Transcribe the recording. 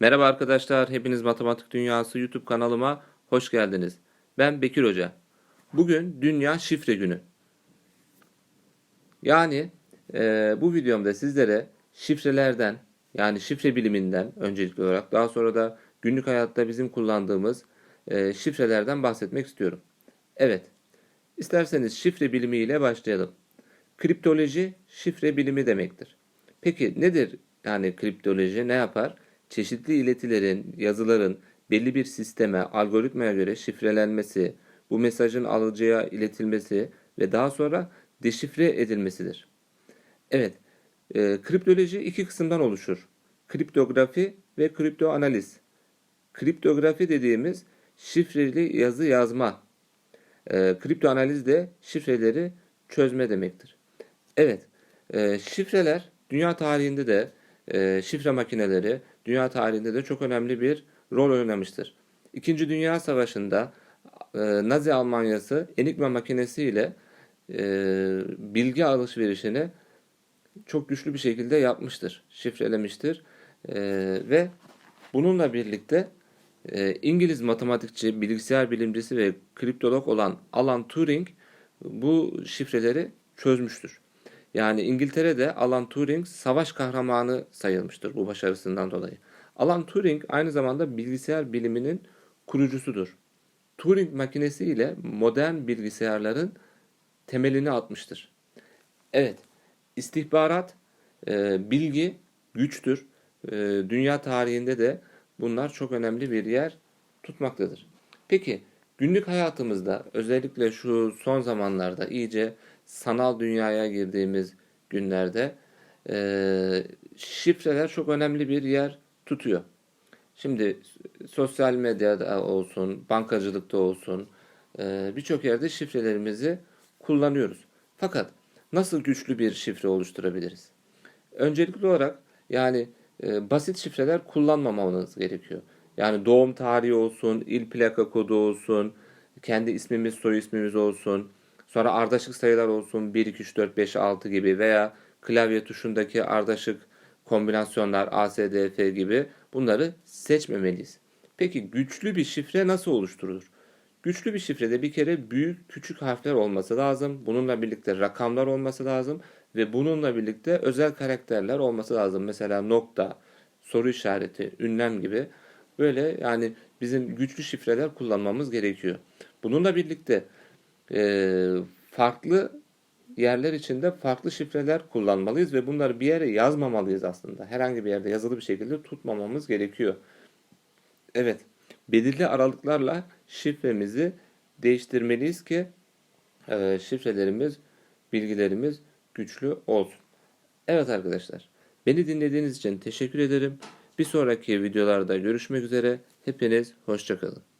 Merhaba arkadaşlar, hepiniz Matematik Dünyası YouTube kanalıma hoş geldiniz. Ben Bekir Hoca. Bugün Dünya Şifre Günü. Yani e, bu videomda sizlere şifrelerden, yani şifre biliminden öncelikli olarak, daha sonra da günlük hayatta bizim kullandığımız e, şifrelerden bahsetmek istiyorum. Evet, isterseniz şifre bilimiyle başlayalım. Kriptoloji şifre bilimi demektir. Peki nedir yani kriptoloji ne yapar? Çeşitli iletilerin, yazıların belli bir sisteme, algoritmaya göre şifrelenmesi, bu mesajın alıcıya iletilmesi ve daha sonra deşifre edilmesidir. Evet, e, kriptoloji iki kısımdan oluşur. Kriptografi ve kriptoanaliz. Kriptografi dediğimiz şifreli yazı yazma. E, kriptoanaliz de şifreleri çözme demektir. Evet, e, şifreler dünya tarihinde de e, şifre makineleri dünya tarihinde de çok önemli bir rol oynamıştır. İkinci Dünya Savaşı'nda e, Nazi Almanyası Enigma makinesiyle e, bilgi alışverişini çok güçlü bir şekilde yapmıştır, şifrelemiştir E, ve bununla birlikte e, İngiliz matematikçi, bilgisayar bilimcisi ve kriptolog olan Alan Turing bu şifreleri çözmüştür. Yani İngiltere'de Alan Turing savaş kahramanı sayılmıştır bu başarısından dolayı. Alan Turing aynı zamanda bilgisayar biliminin kurucusudur. Turing makinesi ile modern bilgisayarların temelini atmıştır. Evet, istihbarat, e, bilgi güçtür. E, dünya tarihinde de bunlar çok önemli bir yer tutmaktadır. Peki günlük hayatımızda özellikle şu son zamanlarda iyice sanal dünyaya girdiğimiz günlerde e, şifreler çok önemli bir yer tutuyor. Şimdi sosyal medyada olsun, bankacılıkta olsun e, birçok yerde şifrelerimizi kullanıyoruz. Fakat nasıl güçlü bir şifre oluşturabiliriz? Öncelikli olarak yani e, basit şifreler kullanmamamız gerekiyor. Yani doğum tarihi olsun, il plaka kodu olsun, kendi ismimiz, soy ismimiz olsun, sonra ardışık sayılar olsun 1, 2, 3, 4, 5, 6 gibi veya klavye tuşundaki ardışık kombinasyonlar A, S, D, F gibi bunları seçmemeliyiz. Peki güçlü bir şifre nasıl oluşturulur? Güçlü bir şifrede bir kere büyük küçük harfler olması lazım. Bununla birlikte rakamlar olması lazım ve bununla birlikte özel karakterler olması lazım. Mesela nokta, soru işareti, ünlem gibi böyle yani bizim güçlü şifreler kullanmamız gerekiyor. Bununla birlikte e, farklı yerler içinde farklı şifreler kullanmalıyız ve bunları bir yere yazmamalıyız aslında. Herhangi bir yerde yazılı bir şekilde tutmamamız gerekiyor. Evet, belirli aralıklarla şifremizi değiştirmeliyiz ki e, şifrelerimiz, bilgilerimiz güçlü olsun. Evet arkadaşlar, beni dinlediğiniz için teşekkür ederim. Bir sonraki videolarda görüşmek üzere. Hepiniz hoşçakalın.